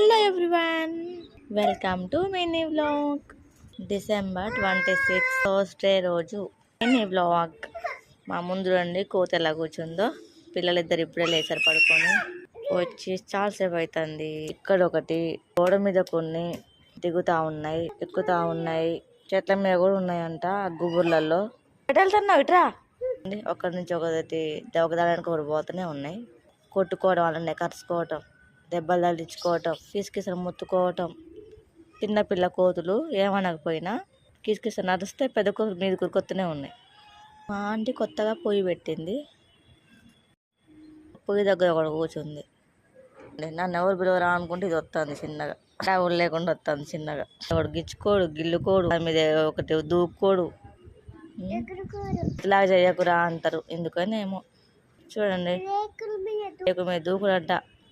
Hello everyone welcome to mini vlog December twenty six Thursday రోజు mini vlog మా ముందు రండి కోత ఎలా కూర్చుందో. పిల్లలిద్దరు ఇప్పుడే లేచారు పడుకొని వచ్చి చాలాసేపు అవుతుంది ఇక్కడ ఒకటి గోడ మీద కొన్ని దిగుతా ఉన్నాయి ఎక్కుతా ఉన్నాయి. చెట్ల మీద కూడా ఉన్నాయంట గుబుర్లలో. వెళ్తున్నావు? ఇట్రా ఒకరి నుంచి ఒకటి ఒకదానికి ఒకటి పోతూనే ఉన్నాయి. కొట్టుకోవడం వాళ్ళని కరుచుకోవటం. దెబ్బలు తగిలించుకోవటం కిసకిసలు ముత్తుకోవటం చిన్న పిల్ల కోతులు ఏమనకపోయినా కిసకిస నడిస్తే పెద్ద కోతులు మీద కురుకొత్తూనే ఉన్నాయి. మా ఆంటీ కొత్తగా పొయ్యి పెట్టింది. పొయ్యి దగ్గర ఒకటి కూర్చుంది. నన్ను ఎవరు పిలవరా అనుకుంటే ఇది వస్తుంది చిన్నగా. ఎవరు లేకుండా వస్తుంది చిన్నగా. ఒకడు గిచ్చుకోడు గిల్లుకోడు దాని మీద ఒకటి దూకోడు ఇలా చేయకురా అంటారు. ఎందుకని ఏమో చూడండి రేకు మీద దూకుడంట.